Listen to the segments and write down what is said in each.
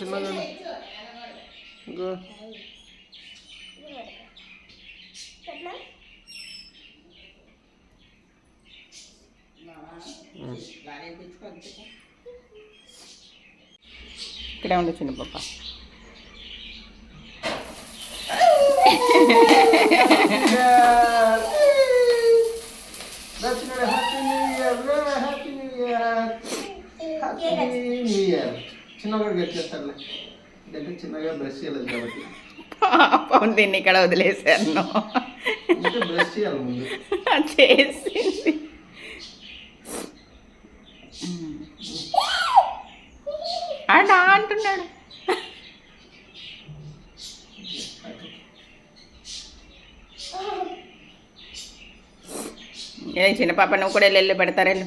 చిన్నగా ఎట్లా ఇక్కడే ఉండు చిన్న పాప. Happy new year happy new year happy new year చిన్నగా గెట్ చేస్తారులే ఇదంటే చిన్నగా బ్రష్ చేయలేదు కాబట్టి. పాపం దీన్ని ఇక్కడ వదిలేశాను బ్రష్ చేయాలి ముందు. చేసింది. ఆడా అంటున్నాడు. ఏ చిన్న పాప నువ్వు కూడా వెళ్ళి పెడతారేళ్ళు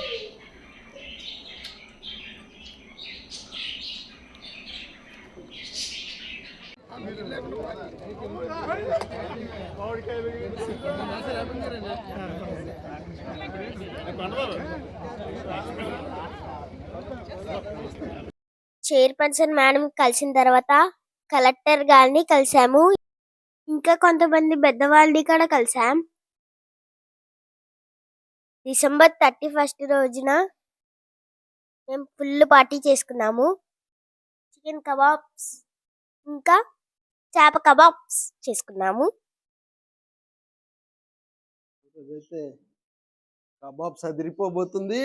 చైర్పర్సన్ మేడం కలిసిన తర్వాత కలెక్టర్ గారిని కలిసాము ఇంకా కొంతమంది పెద్దవాళ్ళని కూడా కలిసాం డిసెంబర్ థర్టీ ఫస్ట్ రోజున మేము ఫుల్ పార్టీ చేసుకున్నాము. చికెన్ కబాబ్స్ ఇంకా చేప కబాబ్స్ చేసుకున్నాము. అయితే కబాబ్ సదిరిపోబోతుంది.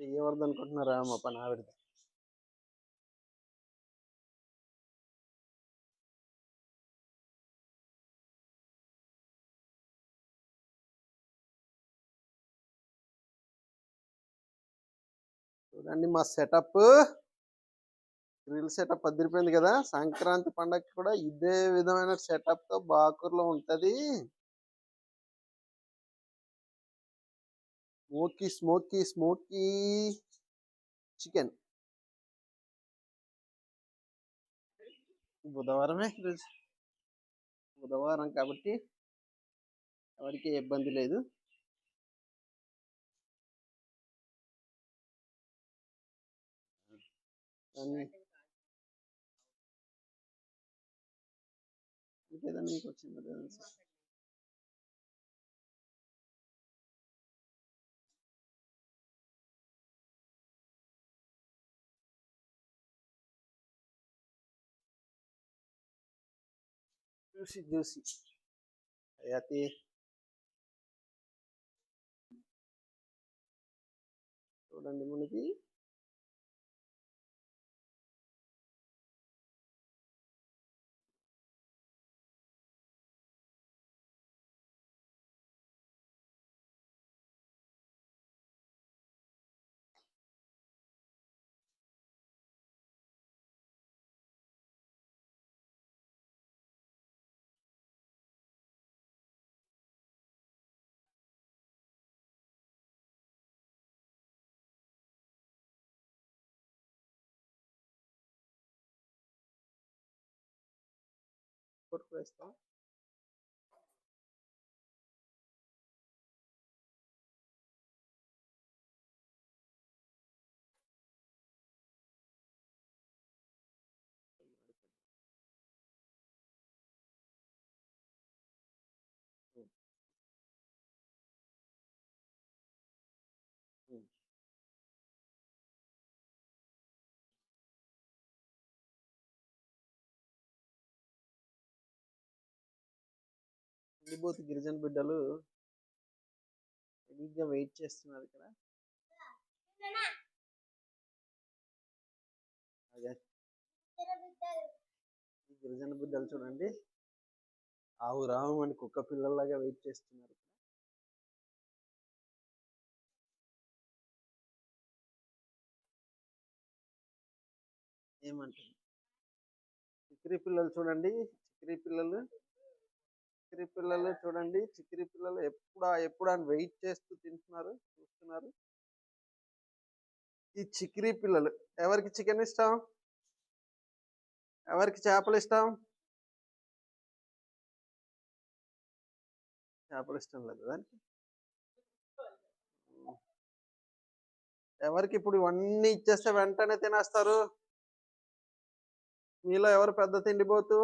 ఎవరిది అనుకుంటున్నారా మా పని ఆవిడది? చూడండి మా సెటప్. గ్రిల్ సెటప్ అదిరిపోయింది కదా. సంక్రాంతి పండగకి కూడా ఇదే విధమైన సెటప్తో బాకూర్లో ఉంటుంది. స్మోకీ స్మోకీ స్మోకీ చికెన్ బుధవారమే ఈరోజు. బుధవారం కాబట్టి ఎవరికి ఇబ్బంది లేదు. దాన్ని ఇంకేదన్నా ఇంకో చిన్నది Lucid Juicy. hati, Tolong dia mana por prestado విభూతి గిరిజన బిడ్డలు రెడీగా వెయిట్ చేస్తున్నారు ఇక్కడ. ఈ గిరిజన బిడ్డలు చూడండి. ఆవు రావు అని కుక్క పిల్లల్లాగా వెయిట్ చేస్తున్నారు ఏమంటుంది చిక్రీ పిల్లలు చూడండి. చిక్రీ పిల్లలు చిక్కిరి పిల్లలు చూడండి. చిక్కిరి పిల్లలు ఎప్పుడా ఎప్పుడు అని వెయిట్ చేస్తూ తింటున్నారు చూస్తున్నారు. ఈ చిక్కిరి పిల్లలు ఎవరికి చికెన్ ఇష్టం? ఎవరికి చేపలు ఇష్టం? చేపలు ఇష్టం లేదు దానికి ఎవరికి ఇప్పుడు ఇవన్నీ ఇచ్చేస్తే వెంటనే తినేస్తారు? మీలో ఎవరు పెద్ద తిండిపోతూ?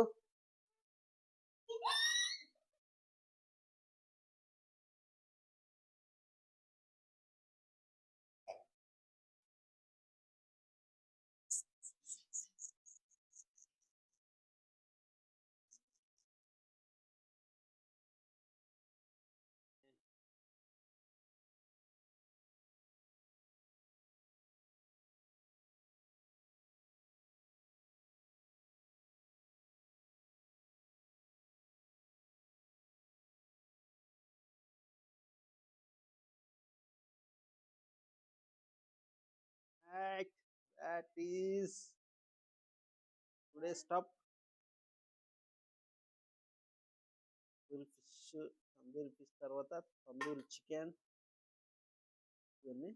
That, that is today's stop. Tandoori fish tandoori fish తర్వాత తందూరి చికెన్ ఇవన్నీ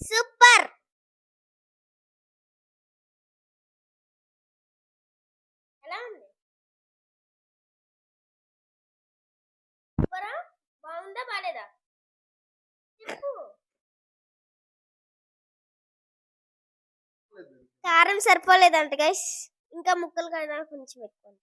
సూపర్. ఎలా ఉంది? సూపరా? బాగుందా బాలేదా? చెప్పు. కారం సరిపోలేదంట గైస్ ఇంకా ముక్కలు కదా కొంచెం పెట్టుకోండి.